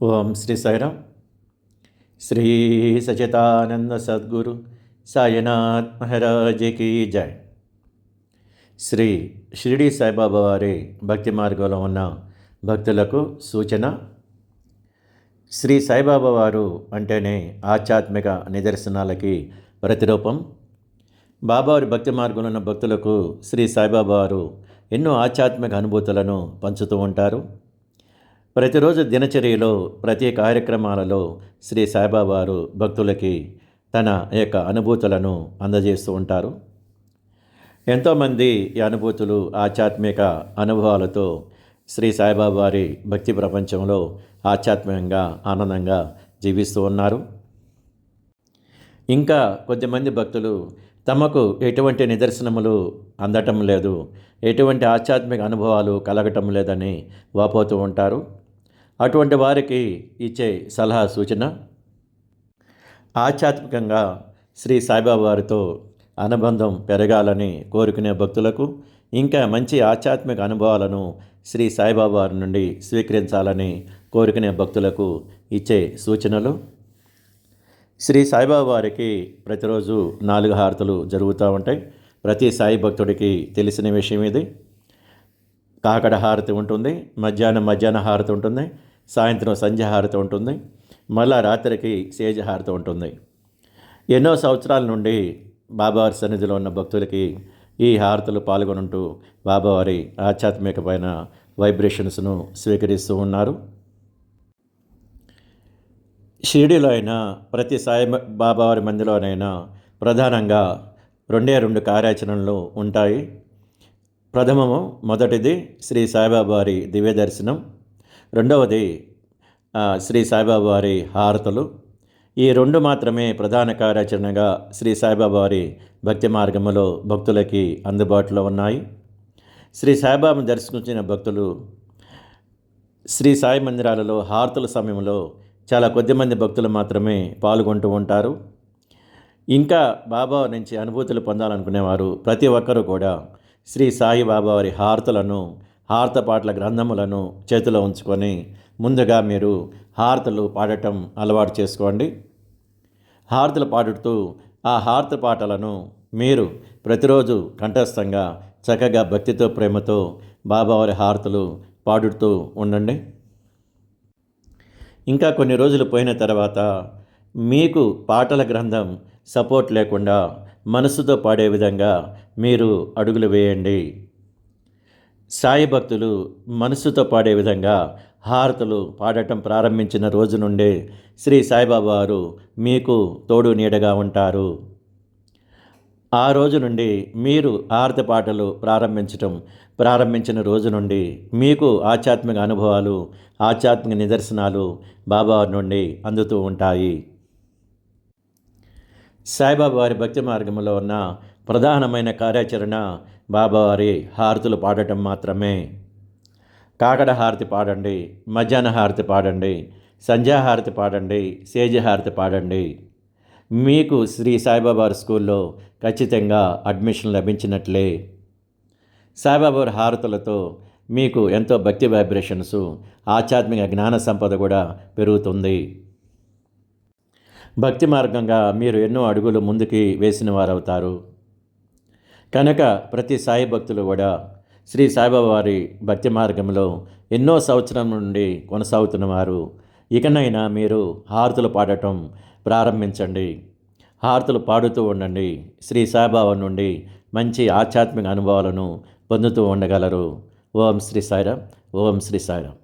ఓం శ్రీ సాయిరామ్. శ్రీ సచితానంద సద్గురు సాయినాథ్ మహారాజుకి జై. శ్రీ షిరిడి సాయిబాబా వారి భక్తి మార్గంలో ఉన్న భక్తులకు సూచన. శ్రీ సాయిబాబా వారు అంటేనే ఆధ్యాత్మిక నిదర్శనాలకి ప్రతిరూపం. బాబావారి భక్తి మార్గంలో ఉన్న భక్తులకు శ్రీ సాయిబాబా వారు ఎన్నో ఆధ్యాత్మిక అనుభూతులను పంచుతూ ఉంటారు. ప్రతిరోజు దినచర్యలో ప్రతి కార్యక్రమాలలో శ్రీ సాయిబాబావారు భక్తులకి తన యొక్క అనుభూతులను అందజేస్తూ ఉంటారు. ఎంతోమంది ఈ అనుభూతులు ఆధ్యాత్మిక అనుభవాలతో శ్రీ సాయిబాబా వారి భక్తి ప్రపంచంలో ఆధ్యాత్మికంగా ఆనందంగా జీవిస్తూ ఉన్నారు. ఇంకా కొద్దిమంది భక్తులు తమకు ఎటువంటి నిదర్శనములు అందటం లేదు ఎటువంటి ఆధ్యాత్మిక అనుభవాలు కలగటం లేదని వాపోతూ ఉంటారు. అటువంటి వారికి ఇచ్చే సలహా సూచన? ఆధ్యాత్మికంగా శ్రీ సాయిబాబా వారితో అనుబంధం పెరగాలని కోరుకునే భక్తులకు ఇంకా మంచి ఆధ్యాత్మిక అనుభవాలను శ్రీ సాయిబాబా వారి నుండి స్వీకరించాలని కోరుకునే భక్తులకు ఇచ్చే సూచనలు? శ్రీ సాయిబాబా వారికి ప్రతిరోజు నాలుగు హారతులు జరుగుతూ ఉంటాయి. ప్రతి సాయి భక్తుడికి తెలిసిన విషయం ఇది. కాకడ హారతి ఉంటుంది మధ్యాహ్నం మధ్యాహ్న హారతి ఉంటుంది సాయంత్రం సంధ్య హారతి ఉంటుంది మళ్ళా రాత్రికి సేజ హారతి ఉంటుంది. ఎన్నో సంవత్సరాల నుండి బాబావారి సన్నిధిలో ఉన్న భక్తులకి ఈ హారతులు పాల్గొనుంటూ బాబావారి ఆధ్యాత్మికమైన వైబ్రేషన్స్ను స్వీకరిస్తూ ఉన్నారు. షిరిడిలో అయినా ప్రతి సాయి బాబావారి మందిలోనైనా ప్రధానంగా రెండే రెండు కార్యాచరణలు ఉంటాయి. ప్రథమము మొదటిది శ్రీ సాయిబాబా వారి దివ్య దర్శనం. రెండవది శ్రీ సాయిబాబా వారి హారతులు. ఈ రెండు మాత్రమే ప్రధాన కార్యాచరణగా శ్రీ సాయిబాబా వారి భక్తి మార్గములో భక్తులకి అందుబాటులో ఉన్నాయి. శ్రీ సాయిబాబాను దర్శించిన భక్తులు శ్రీ సాయి మందిరాలలో హారతుల సమయంలో చాలా కొద్దిమంది భక్తులు మాత్రమే పాల్గొంటూ ఉంటారు. ఇంకా బాబా నుంచి అనుభూతులు పొందాలనుకునేవారు ప్రతి ఒక్కరూ కూడా శ్రీ సాయిబాబా వారి హారతులను హారత పాటల గ్రంథములను చేతిలో ఉంచుకొని ముందుగా మీరు హారతలు పాడటం అలవాటు చేసుకోండి. హారతలు పాడుతూ ఆ హారత పాటలను మీరు ప్రతిరోజు కంఠస్థంగా చక్కగా భక్తితో ప్రేమతో బాబావారి హారతులు పాడుతూ ఉండండి. ఇంకా కొన్ని రోజులు పోయిన తర్వాత మీకు పాటల గ్రంథం సపోర్ట్ లేకుండా మనసుతో పాడే విధంగా మీరు అడుగులు వేయండి. సాయి భక్తులు మనసుతో పాడే విధంగా హారతులు పాడటం ప్రారంభించిన రోజు నుండే శ్రీ సాయిబాబా వారు మీకు తోడు నీడగా ఉంటారు. ఆ రోజు నుండి మీరు హారతి పాటలు ప్రారంభించటం ప్రారంభించిన రోజు నుండి మీకు ఆధ్యాత్మిక అనుభవాలు ఆధ్యాత్మిక నిదర్శనాలు బాబా నుండి అందుతూ ఉంటాయి. సాయిబాబా వారి భక్తి మార్గంలో ఉన్న ప్రధానమైన కార్యాచరణ బాబావారి హారతులు పాడటం మాత్రమే. కాకడ హారతి పాడండి మధ్యాహ్న హారతి పాడండి సంధ్యాహారతి పాడండి సేజహారతి పాడండి. మీకు శ్రీ సాయిబాబా స్కూల్లో ఖచ్చితంగా అడ్మిషన్ లభించినట్లే. సాయిబాబా హారతులతో మీకు ఎంతో భక్తి వైబ్రేషన్స్ ఆధ్యాత్మిక జ్ఞాన సంపద కూడా పెరుగుతుంది. భక్తి మార్గంగా మీరు ఎన్నో అడుగులు ముందుకి వేసిన వారవుతారు. కనుక ప్రతి సాయి భక్తులు కూడా శ్రీ సాయిబాబా వారి భక్తి మార్గంలో ఎన్నో సంవత్సరం నుండి కొనసాగుతున్నవారు. ఇకనైనా మీరు హారతులు పాడటం ప్రారంభించండి. హారతులు పాడుతూ ఉండండి. శ్రీ సాయిబాబా నుండి మంచి ఆధ్యాత్మిక అనుభవాలను పొందుతూ ఉండగలరు. ఓం శ్రీ సాయిరామ్. ఓం శ్రీ సాయిరామ్.